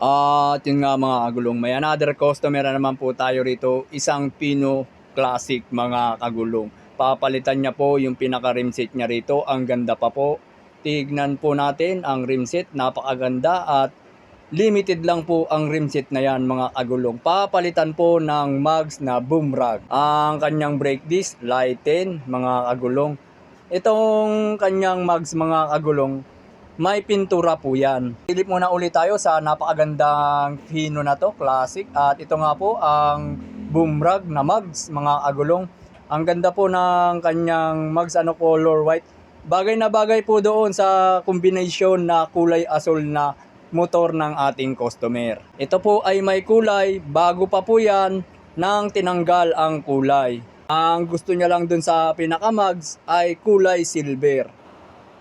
At yun nga mga kagulong, may another customer na naman po tayo rito, isang Pino Classic mga kagulong. Papalitan niya po yung pinaka rimset niya rito, ang ganda pa po. Tignan po natin ang rimset, napakaganda at limited lang po ang rimset na yan mga kagulong. Papalitan po ng mags na boomerang. Ang kanyang brake disc, lighten mga kagulong. Itong kanyang mags mga kagulong, may pintura po yan. Silip muna ulit tayo sa napakagandang Hino na to, classic. At ito nga po ang boomerang na mugs, mga agulong. Ang ganda po ng kanyang mugs, ano color white. Bagay na bagay po doon sa combination na kulay asul na motor ng ating customer. Ito po ay may kulay, bago pa po yan, nang tinanggal ang kulay. Ang gusto niya lang dun sa pinakamags ay kulay silver.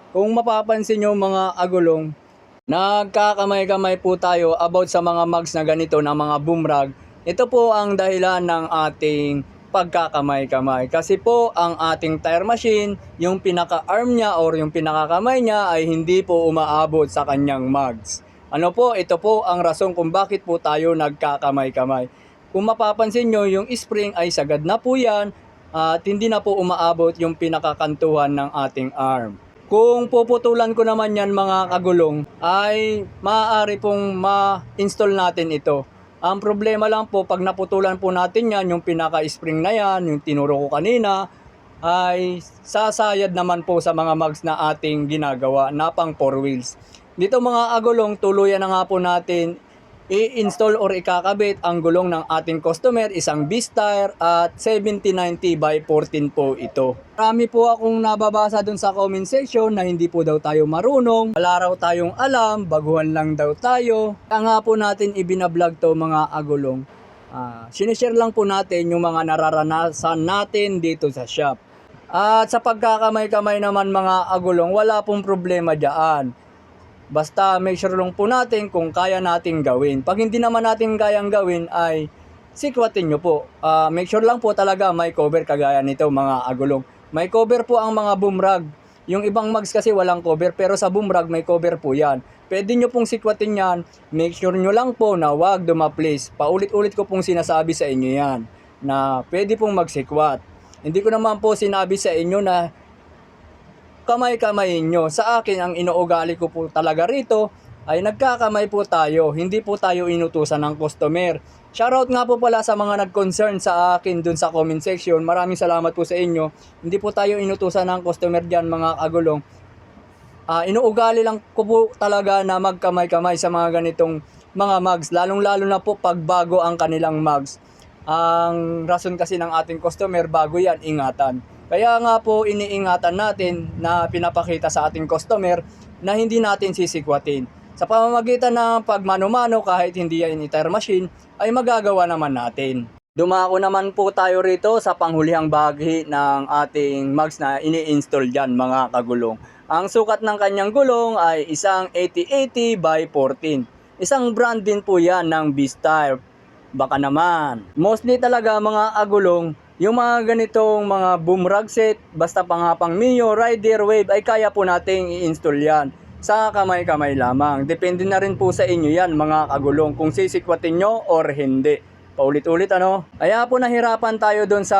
Kung mapapansin nyo mga agulong, nagkakamay-kamay po tayo about sa mga mugs na ganito na mga boomerang. Ito po ang dahilan ng ating pagkakamay-kamay. Kasi po ang ating tire machine, yung pinaka-arm niya or yung pinakakamay niya ay hindi po umaabot sa kanyang mugs. Ano po, ito po ang rason kung bakit po tayo nagkakamay-kamay. Kung mapapansin nyo, yung spring ay sagad na po yan at hindi na po umaabot yung pinakakantuhan ng ating arm. Kung puputulan ko naman yan mga kagulong, ay maaari pong ma-install natin ito. Ang problema lang po, pag naputulan po natin yan, yung pinaka-spring na yan, yung tinuro ko kanina, ay sasayad naman po sa mga mags na ating ginagawa na pang 4 wheels. Dito mga agulong, tuluyan na nga po natin i-install or ikakabit ang gulong ng ating customer, isang B-Star at 7090 by 14 po ito. Marami po akong nababasa dun sa comment section na hindi po daw tayo marunong, wala raw tayong alam, baguhan lang daw tayo. Kaya nga po natin ibinablog to mga agulong. Ah, sinishare lang po natin yung mga nararanasan natin dito sa shop. At sa pagkakamay-kamay naman mga agulong, wala pong problema dyan. Basta make sure lang po natin kung kaya natin gawin. Pag hindi naman natin kayang gawin ay sikwatin nyo po. Ah, make sure lang po talaga may cover kagaya nito mga agulong. May cover po ang mga boomrag. Yung ibang mags kasi walang cover pero sa boomrag may cover po yan. Pwede nyo pong sikwatin yan. Make sure nyo lang po na wag dumaplis. Paulit-ulit ko pong sinasabi sa inyo yan na pwede pong magsikwat. Hindi ko naman po sinabi sa inyo na kamay-kamay nyo. Sa akin, ang inuugali ko po talaga rito ay nagkakamay po tayo. Hindi po tayo inutusan ng customer. Shoutout nga po pala sa mga nag-concern sa akin dun sa comment section. Maraming salamat po sa inyo. Hindi po tayo inutusan ng customer dyan mga kagulong. Ah, inuugali lang ko po talaga na magkamay-kamay sa mga ganitong mga mugs. Lalong-lalo na po pag bago ang kanilang mugs. Ang rason kasi ng ating customer, bago yan, ingatan. Kaya nga po iniingatan natin na pinapakita sa ating customer na hindi natin sisikwatin. Sa pamamagitan ng pagmano-mano kahit hindi yan tire machine ay magagawa naman natin. Dumako naman po tayo rito sa panghulihang bahagi ng ating mags na ini-install dyan mga kagulong. Ang sukat ng kanyang gulong ay isang 8080 by 14. Isang brand din po yan ng B-Star. Baka naman. Mostly talaga mga agulong, yung mga ganitong mga boomerang set, basta pang pang Mio, Rider, Wave, ay kaya po nating i-install yan sa kamay-kamay lamang. Depende na rin po sa inyo yan mga kagulong kung sisikwatin nyo or hindi. Paulit-ulit ano. Kaya po nahirapan tayo doon sa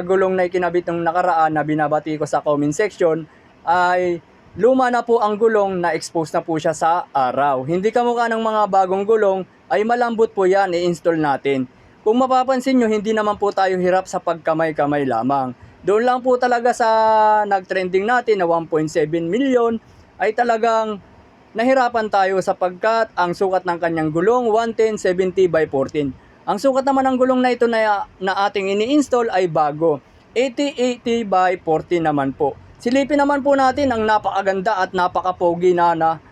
gulong na ikinabit ng nakaraan na binabati ko sa comment section ay luma na po ang gulong na expose na po siya sa araw. Hindi kamukha ng mga bagong gulong ay malambot po yan i-install natin. Kung mapapansin nyo, hindi naman po tayo hirap sa pagkamay-kamay lamang. Doon lang po talaga sa nag-trending natin na 1.7 million ay talagang nahirapan tayo sapagkat ang sukat ng kanyang gulong 11070 by 14. Ang sukat naman ng gulong na ito na, na ating ini-install ay bago. 8080 by 14 naman po. Silipin naman po natin ang napakaganda at napakapogi na na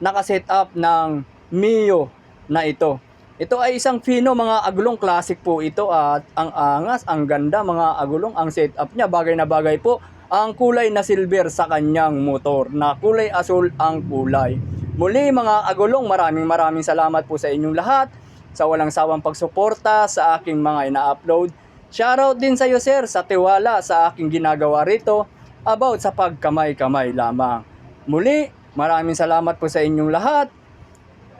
nakaset up ng Mio na ito. Ito ay isang Fino mga agulong classic po ito at ang angas, ang ganda mga agulong, ang setup niya bagay na bagay po ang kulay na silver sa kanyang motor na kulay asul ang kulay. Muli mga agulong, maraming maraming salamat po sa inyong lahat sa walang sawang pagsuporta sa aking mga ina-upload. Shoutout din sa iyo sir sa tiwala sa aking ginagawa rito about sa pagkamay-kamay lamang. Muli, maraming salamat po sa inyong lahat.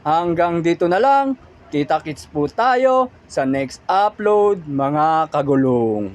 Hanggang dito na lang. Kita-kits po tayo sa next upload mga kagulong.